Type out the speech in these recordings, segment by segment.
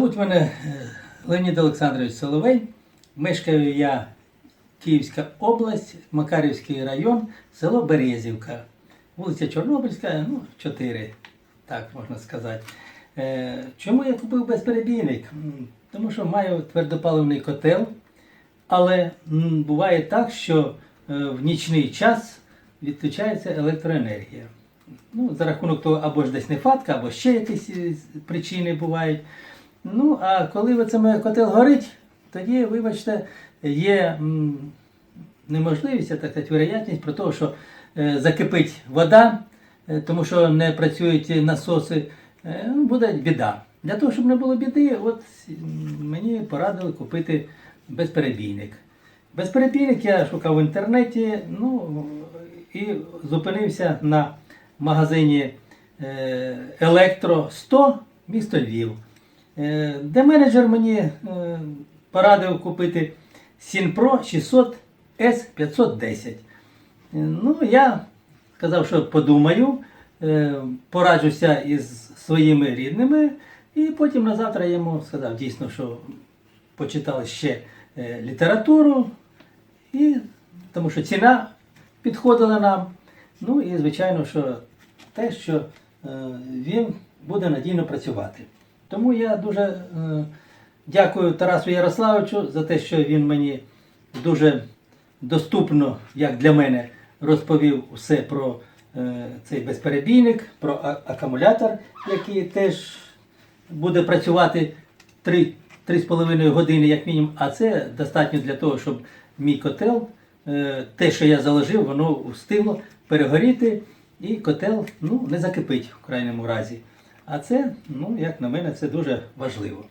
Зовуть мене е, Леонід Олександрович Соловей. Мешкаю я Київська область, Макарівський район, село Березівка. Вулиця Чорнобильська, ну, 4, так можна сказати. Е, Чому я купив безперебійник? Тому що маю твердопаливний котел, але буває так, що е, в нічний час відключається електроенергія. Ну, за рахунок того, або ж десь нехватка, або ще якісь причини бувають. Ну, а коли оце моє котел горить, тоді, вибачте, є неможливість, так сказати, вероятність про те, що е, закипить вода, е, тому що не працюють насоси, е, ну, буде біда. Для того, щоб не було біди, от мені порадили купити безперебійник. Безперебійник я шукав в інтернеті, ну і зупинився на магазині Електро 100 місто Львів. Е, Де менеджер мені е, порадив купити Сінпро 600 S510. Е, Ну, я сказав, що подумаю, е, пораджуся із своїми рідними, і потім на завтра йому сказав дійсно, що почитали ще літературу, і, тому що ціна підходила нам. Ну і звичайно, що те, що він буде надійно працювати. Тому я дуже е, дякую Тарасу Ярославовичу за те, що він мені дуже доступно, як для мене, розповів все про е, цей безперебійник, про акумулятор, який теж буде працювати 3, 3,5 години, як мінімум, а це достатньо для того, щоб мій котел, е, те, що я заложив, воно встигло перегоріти, і котел ну, не закипить в крайньому разі. А це, ну, як на мене, це дуже важливо.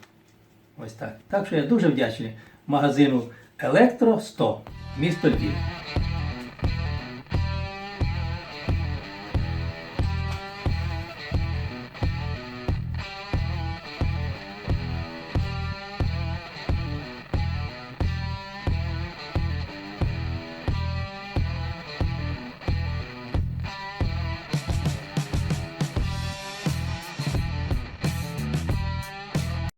Ось так. Так що я дуже вдячний магазину Електро 100, місто Львів.